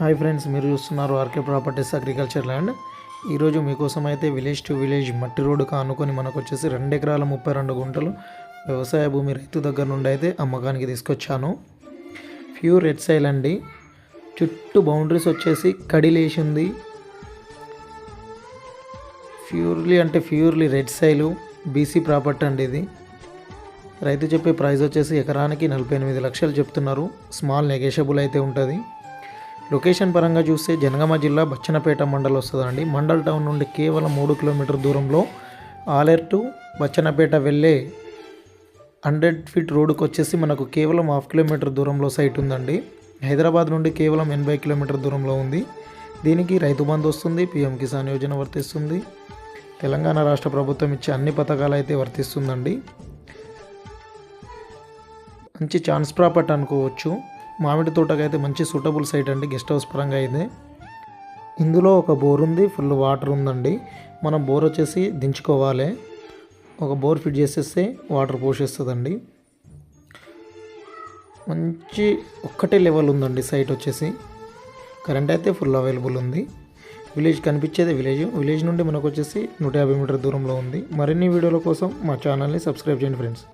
Hi friends మీరు చూస్తున్నారు RK properties agriculture land ఈరోజు మీకోసం అయితే విలేజ్ టు విలేజ్ మట్టి రోడ్డుకు ఆనుకొని మనకు వచ్చేసి రెండు ఎకరాల ముప్పై రెండు గుంటలు వ్యవసాయ భూమి రైతు దగ్గర నుండి అయితే అమ్మకానికి తీసుకొచ్చాను. ప్యూర్ రెడ్ సైల్ అండి. చుట్టూ బౌండరీస్ వచ్చేసి కడిలేసింది ప్యూర్లీ అంటే purely red soil BC property అండి ఇది. రైతు చెప్పే ప్రైస్ వచ్చేసి ఎకరానికి నలభై ఎనిమిది లక్షలు చెప్తున్నారు. స్మాల్ నెగేషబుల్ అయితే ఉంటుంది. లొకేషన్ పరంగా చూస్తే జనగామ జిల్లా బచ్చనపేట మండల్ వస్తుందండి. మండల్ టౌన్ నుండి కేవలం మూడు కిలోమీటర్ దూరంలో ఆలేర్ టు బచ్చనపేట వెళ్ళే హండ్రెడ్ ఫీట్ రోడ్డుకి వచ్చేసి మనకు కేవలం హాఫ్ కిలోమీటర్ దూరంలో సైట్ ఉందండి. హైదరాబాద్ నుండి కేవలం ఎనభై కిలోమీటర్ దూరంలో ఉంది. దీనికి రైతు బంధు వస్తుంది పిఎం కిసాన్ యోజన వర్తిస్తుంది. తెలంగాణ రాష్ట్ర ప్రభుత్వం ఇచ్చే అన్ని పథకాలు అయితే వర్తిస్తుందండి. మంచి ఛాన్స్ ప్రాపర్టీ అనుకోవచ్చు. మామిడి తోటకైతే మంచి సూటబుల్ సైట్ అండి గెస్ట్ హౌస్ పరంగా అయితే ఇందులో ఒక బోర్ ఉంది ఫుల్ వాటర్ ఉందండి. మనం బోర్ వచ్చేసి దించుకోవాలి. ఒక బోర్ ఫిట్ చేసేస్తే వాటర్ పోషిస్తుందండి. మంచి ఒక్కటే లెవెల్ ఉందండి సైట్ వచ్చేసి. కరెంట్ అయితే ఫుల్ అవైలబుల్ ఉంది. విలేజ్ కనిపించేది విలేజ్ విలేజ్ నుండి మనకు వచ్చేసి నూట యాభై మీటర్ దూరంలో ఉంది. మరిన్ని వీడియోల కోసం మా ఛానల్ని సబ్స్క్రైబ్ చేయండి ఫ్రెండ్స్